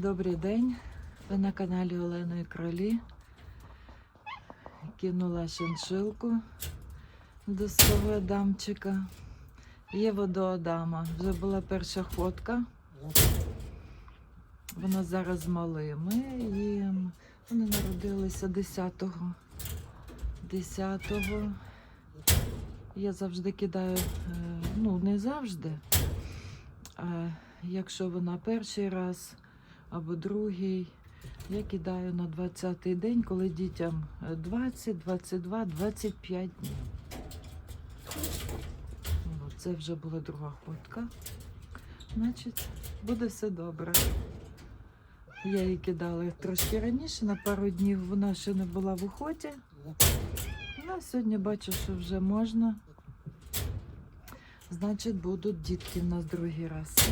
Добрий день. Ви на каналі Олени Кролі. Кинула шиншилку до свого Адамчика. Є до Адама. Вже була перша ходка. Вона зараз малими. І вони народилися 10-го. 10-го. Я завжди кидаю, е, ну не завжди. А якщо вона перший раз або другий, я кидаю на 20-й день, коли дітям е, 20, 22, 25 днів. Ну, Це вже була друга ходка. Значить, буде все добре. Я її кидала трошки раніше, на пару днів вона ще не була в уході. Ну, сьогодні бачу, що вже можна. Значить, будуть дітки в нас другий раз.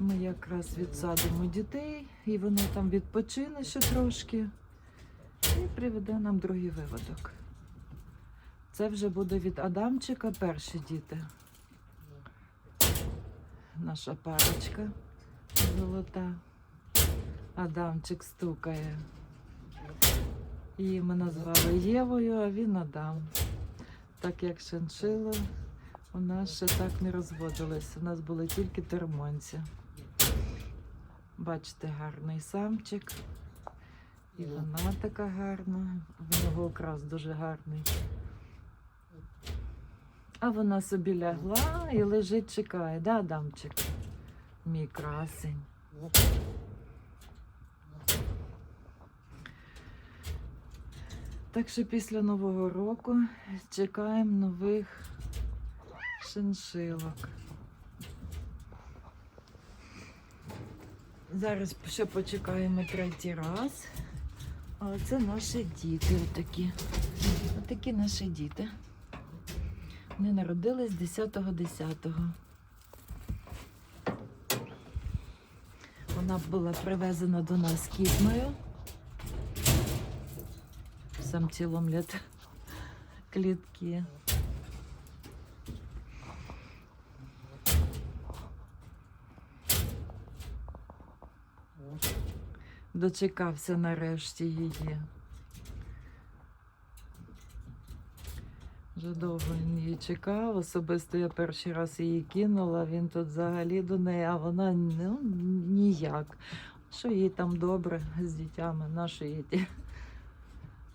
Ми якраз відсадимо дітей, і вони там відпочине ще трошки. І приведе нам другий виводок. Це вже буде від Адамчика перші діти. Наша парочка золота. Адамчик стукає. Її ми назвали Євою, а він Адам. Так як шиншила, у нас ще так не розводилось. У нас були тільки термонці. Бачите, гарний самчик. І вона така гарна. В нього окрас дуже гарний. А вона собі лягла і лежить, чекає, да, Адамчик? Мій красень. Так що після Нового року чекаємо нових шиншилок. Зараз ще почекаємо третій раз. А це наші діти отакі. Отакі наші діти. Вони народились 10.10. Вона була привезена до нас кітною. Самці ломлять клітки. Дочекався нарешті її. Вже довго він її чекав. Особисто я перший раз її кинула, він тут взагалі до неї, а вона ну, ніяк. Що їй там добре з дітями, наші її.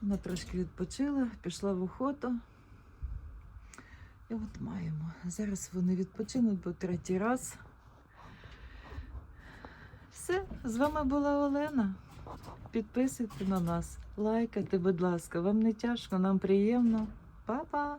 Вона трошки відпочила, пішла в охоту. І от маємо. Зараз вони відпочинуть, бо третій раз. Все, з вами була Олена. Підписуйте на нас, лайкайте, будь ласка. Вам не тяжко, нам приємно. Па-па!